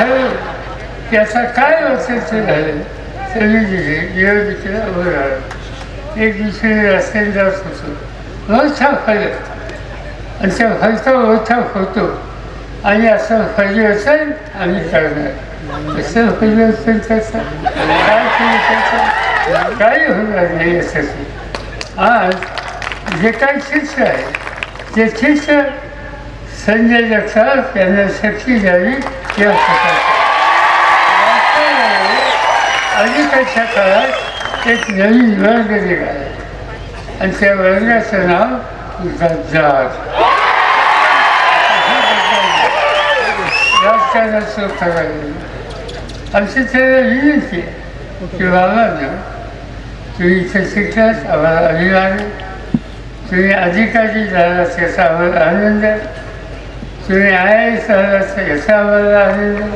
आहे की आता काय वर्षाचं झालं समितीचे निवडणुकीला उभं राहिलं एक दुसरे रस्त्याने जात होतो मोठा फरक आणि त्या फरका मोठा होतो. आणि असं परिवर्तन आम्ही करणार. असं फैजे असेल त्याचा काय काही होणार नाही असं. आज जे काही शिष्य आहे ते शिष्य संजय जगताप यांना शक्ती द्यावी या अलीकडच्या काळात एक नवीन वर्ग निघाला आणि त्या वर्गाचं नाव गद्दार राजकारणात सुरू आमची त्याला विनंती आहे की बाबांना तुम्ही इथे शिकलात आम्हाला अभिमान तुम्ही अधिकारी झाला त्याचा आम्हाला आनंद आहे तुम्ही आय एस झाला याचा आम्हाला आनंद आहे.